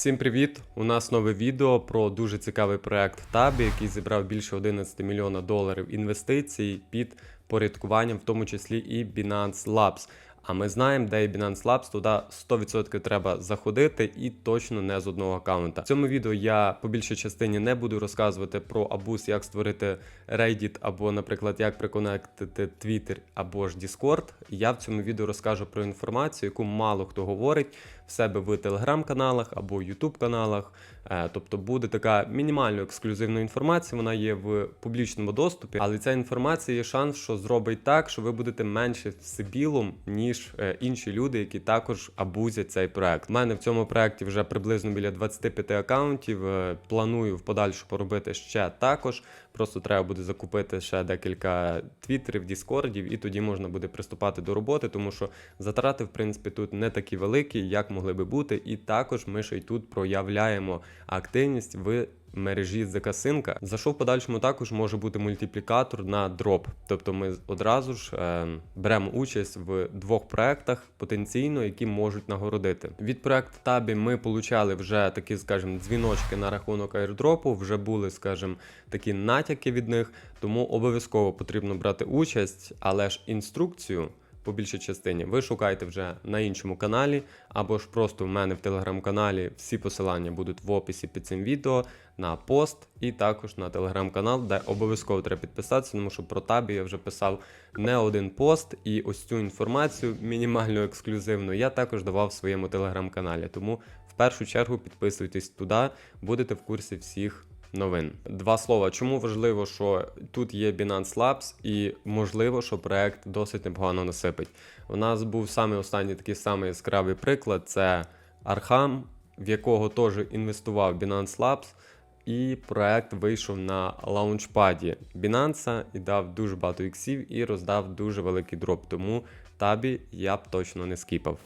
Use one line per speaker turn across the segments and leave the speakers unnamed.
Всім привіт! У нас нове відео про дуже цікавий проект Табі, який зібрав більше 11 мільйона доларів інвестицій під порядкуванням, в тому числі і Binance Labs. А ми знаємо, де є Binance Labs, туди 100% треба заходити і точно не з одного аккаунта. В цьому відео я по більшій частині не буду розказувати про абуз, як створити Reddit, або, наприклад, як приконектити Twitter або ж Discord. Я в цьому відео розкажу про інформацію, яку мало хто говорить в себе в телеграм-каналах або YouTube каналах. Е, Тобто буде така мінімально ексклюзивна інформація, вона є в публічному доступі, але ця інформація є шанс, що зробить так, що ви будете менше сибілом, ніж е, інші люди, які також абузять цей проект. У мене в цьому проекті вже приблизно біля 25 акаунтів. Е, Планую в подальшу поробити ще також. Просто треба буде закупити ще декілька твіттерів, діскордів, і тоді можна буде приступати до роботи, тому що затрати, в принципі, тут не такі великі, як могли би бути. І також ми ще й тут проявляємо активність в мережі Закасинка. За що в подальшому також може бути мультиплікатор на дроп. Тобто ми одразу ж е, беремо участь в двох проектах потенційно, які можуть нагородити. Від проекту Табі ми получали вже такі, скажімо, дзвіночки на рахунок airdropу, вже були, скажімо, такі натяки від них, тому обов'язково потрібно брати участь, але ж інструкцію по більшій частині ви шукаєте вже на іншому каналі, або ж просто в мене в телеграм-каналі. Всі посилання будуть в описі під цим відео на пост і також на телеграм-канал, де обов'язково треба підписатися, тому що про табі я вже писав не один пост, і ось цю інформацію мінімально ексклюзивну я також давав в своєму телеграм-каналі. Тому в першу чергу підписуйтесь туди, будете в курсі всіх новин. Два слова. Чому важливо, що тут є Binance Labs і можливо, що проект досить непогано насипить. У нас був саме останній такий самий яскравий приклад: це Arkham, в якого теж інвестував Binance Labs. І проект вийшов на лаунчпаді Binance і дав дуже багато іксів і роздав дуже великий дроп. Тому табі я б точно не скіпав.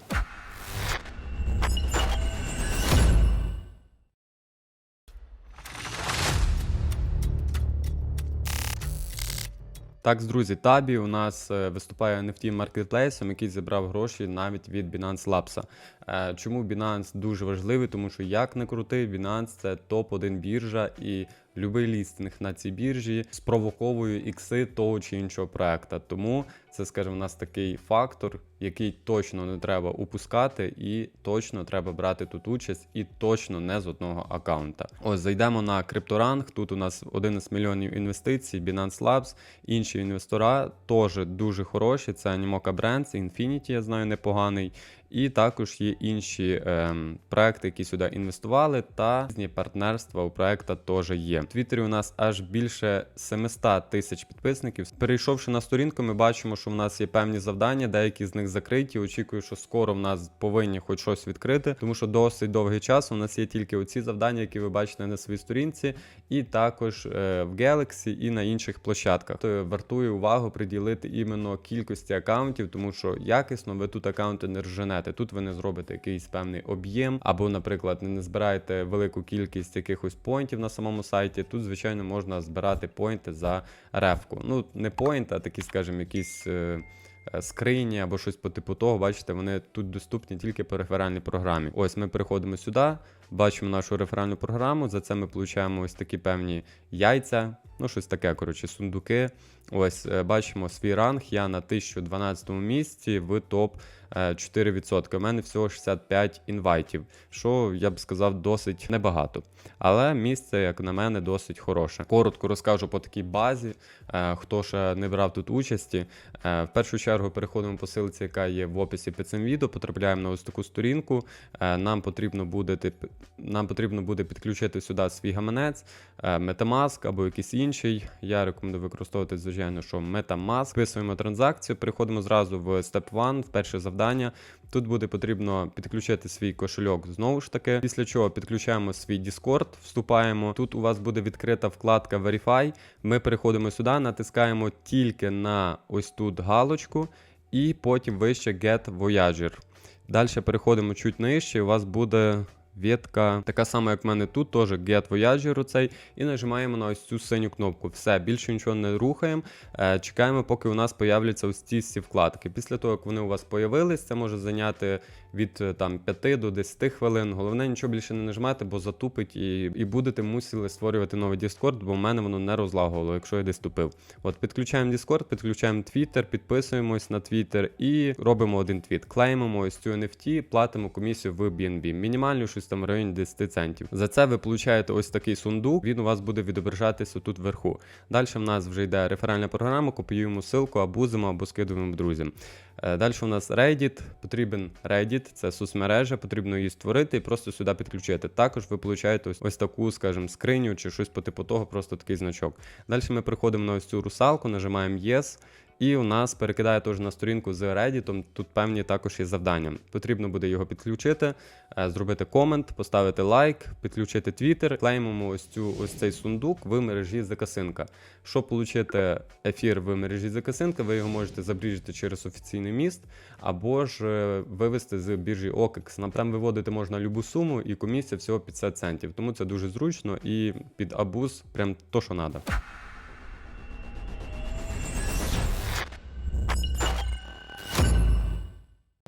Так, друзі, Табі у нас е, виступає NFT маркетплейсом, який зібрав гроші навіть від Binance Labs. Е, Чому Binance дуже важливий? Тому що як не крути, Binance це топ-1 біржа, і будь-який лістинг на цій біржі спровоковує ікси того чи іншого проекта. Тому це, скажімо, у нас такий фактор, який точно не треба упускати, і точно треба брати тут участь, і точно не з одного аккаунта. Ось зайдемо на крипторанг. Тут у нас 11 мільйонів інвестицій, Binance Labs, інші інвестора теж дуже хороші. Це Animoca Brands, Infinity, я знаю, непоганий. І також є інші ем, проекти, які сюди інвестували, та різні партнерства у проекта теж є. В Твіттері у нас аж більше 700 тисяч підписників. Перейшовши на сторінку, ми бачимо, що в нас є певні завдання, деякі з них закриті. Очікую, що скоро в нас повинні хоч щось відкрити, тому що досить довгий час у нас є тільки оці завдання, які ви бачите на своїй сторінці, і також е, в Galaxy і на інших площадках. То вартує увагу приділити іменно кількості акаунтів, тому що якісно ви тут акаунти не рженете. Тут ви не зробите якийсь певний об'єм, або, наприклад, не збираєте велику кількість якихось поінтів на самому сайті. Тут, звичайно, можна збирати поінти за рефку. Ну, не поінт, а такі, скажімо, якісь. е, е, Скрині або щось по типу того, бачите, вони тут доступні тільки по реферальній програмі. Ось ми переходимо сюди, бачимо нашу реферальну програму. За це ми отримуємо ось такі певні яйця, ну щось таке, коротше, сундуки. Ось е, бачимо свій ранг. Я на 1012 місці в топ е, 4%. У мене всього 65 інвайтів, що я б сказав досить небагато. Але місце, як на мене, досить хороше. Коротко розкажу по такій базі. Е, Хто ще не брав тут участі. Е, В першу чергу переходимо по силці, яка є в описі під цим відео. Потрапляємо на ось таку сторінку. Е, Нам потрібно буде нам потрібно буде підключити сюди свій гаманець, е, Metamask або якийсь інший. Я рекомендую використовувати, звичайно, що Metamask. Вписуємо транзакцію, переходимо зразу в Step 1, в перше завдання. Тут буде потрібно підключити свій кошельок знову ж таки. Після чого підключаємо свій Discord, вступаємо. Тут у вас буде відкрита вкладка Verify. Ми переходимо сюди, натискаємо тільки на ось тут галочку, і потім вище Get Voyager. Далі переходимо чуть нижче, і у вас буде ветка. Така сама, як в мене тут, теж Get Voyager оцей. І нажимаємо на ось цю синю кнопку. Все, більше нічого не рухаємо. Е, чекаємо, поки у нас появляться ось ці всі вкладки. Після того, як вони у вас появились, це може зайняти від е, там 5 до 10 хвилин. Головне нічого більше не нажимати, бо затупить і, і будете мусили створювати новий Discord, бо в мене воно не розлагувало, якщо я десь тупив. От підключаємо Discord, підключаємо Twitter, підписуємось на Twitter і робимо один твіт. Клеймимо ось цю NFT, платимо комісію в BNB. Мінімальну щось там в районі 10 центів. За це ви получаєте ось такий сундук. Він у вас буде відображатися тут вверху. Далі в нас вже йде реферальна програма, копіюємо ссылку, абузимо або скидуємо друзям. Далі у нас Reddit, потрібен Reddit, це соцмережа, потрібно її створити і просто сюди підключити. Також ви получаєте ось, ось таку, скажімо, скриню чи щось по типу того, просто такий значок. Далі ми приходимо на ось цю русалку, нажимаємо Yes. І у нас перекидає теж на сторінку з Reddit, Тут певні також є завдання. Потрібно буде його підключити, е, зробити комент, поставити лайк, підключити Twitter, клеймимо ось цю ось цей сундук в мережі Закасинка. Щоб отримати ефір в мережі Закасинка, ви його можете забріжити через офіційний міст або ж е, вивести з біржі OKEX. Там виводити можна любу суму і комісія всього 50 центів. Тому це дуже зручно і під абуз прям то, що треба.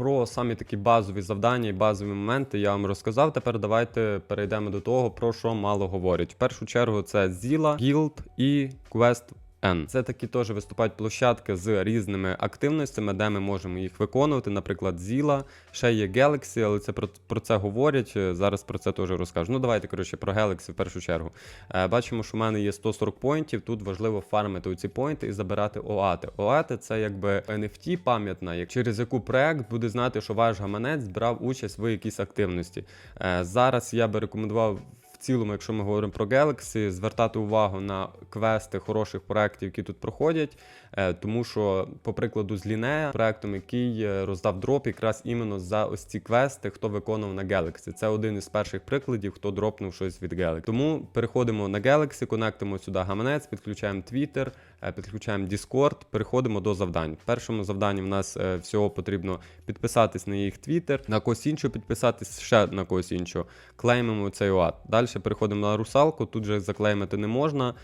Про самі такі базові завдання і базові моменти я вам розказав. Тепер давайте перейдемо до того, про що мало говорять. В першу чергу це Зіла, Guild і Quest N. Це такі теж виступають площадки з різними активностями, де ми можемо їх виконувати. Наприклад, Zilla, ще є Galaxy, але це про, про це говорять. Зараз про це теж розкажу. Ну давайте коротше про Galaxy в першу чергу. Е, бачимо, що в мене є 140 поінтів. Тут важливо фармити ці поінти і забирати ОАТи. ОАТи це якби NFT пам'ятна, через яку проект буде знати, що ваш гаманець брав участь в якійсь активності. Е, зараз я би рекомендував цілому, якщо ми говоримо про Galaxy, звертати увагу на квести хороших проєктів, які тут проходять. Е, тому що, по прикладу, з Лінея, проектом, який е, роздав дроп, якраз іменно за ось ці квести, хто виконував на Galaxy. Це один із перших прикладів, хто дропнув щось від Galaxy. Тому переходимо на Galaxy, конектимо сюди гаманець, підключаємо Twitter, е, підключаємо Discord, переходимо до завдань. Першому завданні в нас всього потрібно підписатись на їх Twitter, на когось іншого підписатись ще на когось іншого. Клеймимо цей OAT. Далі переходимо на русалку. Тут же заклеймити не можна,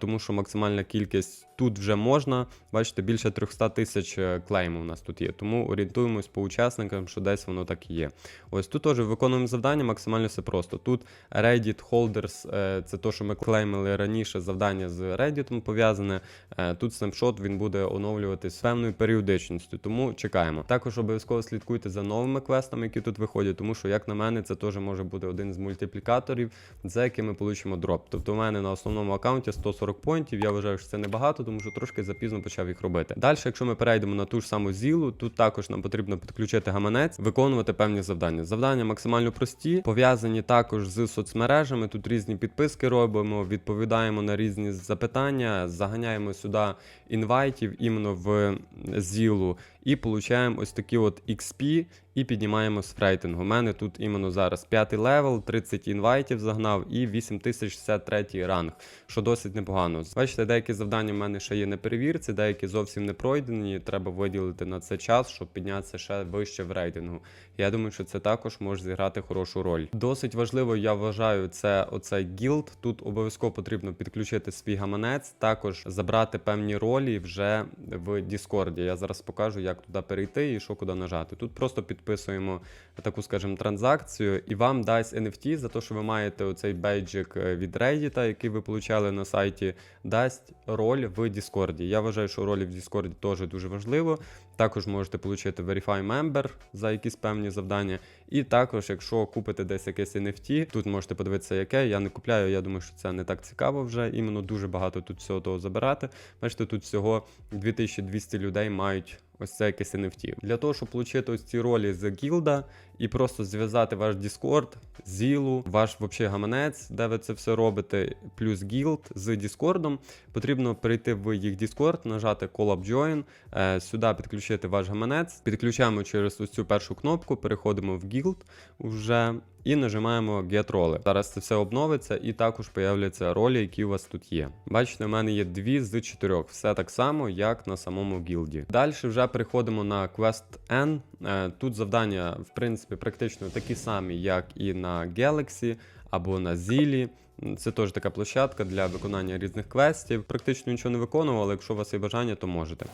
тому що максимальна кількість тут вже можна. Бачите, більше 300 тисяч е, клеймів у нас тут є. Тому орієнтуємось по учасникам, що десь воно так і є. Ось тут теж виконуємо завдання, максимально все просто. Тут Reddit Holders, е, це те, що ми клеймили раніше, завдання з Reddit пов'язане. Е, тут снапшот він буде оновлюватись з певною періодичністю, тому чекаємо. Також обов'язково слідкуйте за новими квестами, які тут виходять, тому що, як на мене, це теж може бути один з мультиплікаторів, за яким ми получимо дроп. Тобто, у мене на основному аккаунті 140 поінтів. Я вважаю, що це небагато, тому що трошки запізно почав їх робити. Далі, якщо ми перейдемо на ту ж саму зілу, тут також нам потрібно підключити гаманець, виконувати певні завдання. Завдання максимально прості, пов'язані також з соцмережами. Тут різні підписки робимо, відповідаємо на різні запитання, заганяємо сюди інвайтів іменно в зілу і получаємо ось такі от XP і піднімаємо з фрейтингу. У мене тут іменно зараз п'ятий левел, 30 інвайтів загнав і 8063 ранг, що досить непогано. Бачите, деякі завдання в мене ще є на перевірці, деякі зовсім не пройдені. Треба виділити на це час, щоб піднятися ще вище в рейтингу. Я думаю, що це також може зіграти хорошу роль. Досить важливо, я вважаю, це оцей гілд. Тут обов'язково потрібно підключити свій гаманець, також забрати певні ролі вже в Діскорді. Я зараз покажу, як туди перейти і що куди нажати. Тут просто підписуємо таку, скажімо, транзакцію, і вам дасть NFT за те, що ви маєте оцей бейджик е, від Reddit, який ви получали на сайті, дасть роль в Діскорді. Я вважаю, що ролі в Діскорді теж дуже важливо. Також можете отримати Verify Member за якісь певні завдання. І також, якщо купите десь якесь NFT, тут можете подивитися, яке. Я не купляю, я думаю, що це не так цікаво вже. Іменно дуже багато тут всього того забирати. Бачите, тут всього 2200 людей мають ось це якесь NFT. Для того, щоб отримати ось ці ролі з гілда і просто зв'язати ваш Discord, зілу, ваш вообще гаманець, де ви це все робите, плюс гілд з Discord, потрібно перейти в їх Discord, нажати Call Up Join, е, сюди підключити ваш гаманець, підключаємо через ось цю першу кнопку, переходимо в гілд уже. І нажимаємо Get роли. Зараз це все обновиться, і також появляться ролі, які у вас тут є. Бачите, у мене є дві з чотирьох, все так само, як на самому гілді. Далі вже переходимо на Quest N. Е, Тут завдання, в принципі, практично такі самі, як і на Galaxy або на Zilli. Це теж така площадка для виконання різних квестів. Практично нічого не виконував, але якщо у вас є бажання, то можете.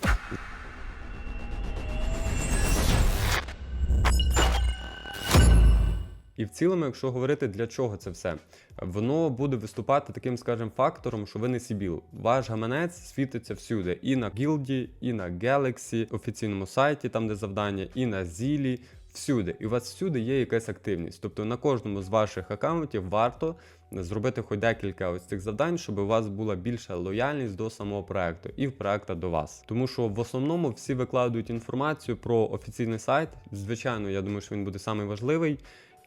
І в цілому, якщо говорити для чого це все, воно буде виступати таким, скажімо, фактором, що ви не сібіл. Ваш гаманець світиться всюди, і на гілді, і на Galaxy, офіційному сайті, там де завдання, і на Зілі. Всюди, і у вас всюди є якась активність. Тобто на кожному з ваших аккаунтів варто зробити хоч декілька ось цих завдань, щоб у вас була більша лояльність до самого проекту і в проекта до вас. Тому що в основному всі викладають інформацію про офіційний сайт. Звичайно, я думаю, що він буде самий важливий.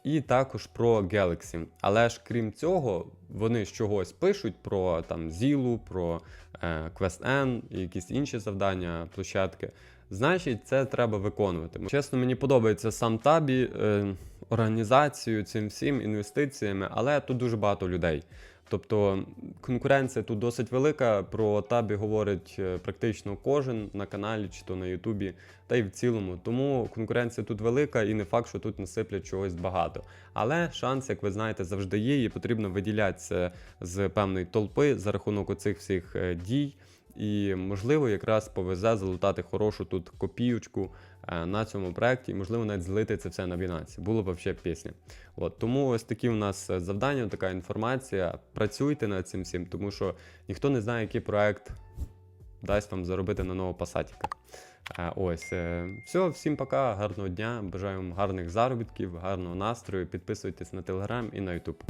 І також про Galaxy. Але ж крім цього, вони з чогось пишуть про там Зілу, про е, Quest N і якісь інші завдання, площадки. Значить, це треба виконувати. Чесно, мені подобається сам табі, е, організацію цим всім інвестиціями, але тут дуже багато людей. Тобто конкуренція тут досить велика. Про табі говорить е, практично кожен на каналі чи то на Ютубі, та й в цілому. Тому конкуренція тут велика і не факт, що тут насиплять чогось багато. Але шанс, як ви знаєте, завжди є, і потрібно виділятися з певної толпи за рахунок оцих всіх е, дій. І можливо, якраз повезе залутати хорошу тут копіючку е, на цьому проєкті, і можливо навіть злити це все на Binance. Було б взагалі пісня. От тому ось такі у нас е, завдання, така інформація. Працюйте над цим всім, тому що ніхто не знає, який проект дасть вам заробити на нового пасатіка. Е, Ось все, всім пока, гарного дня. Бажаю вам гарних заробітків, гарного настрою. Підписуйтесь на телеграм і на Ютуб.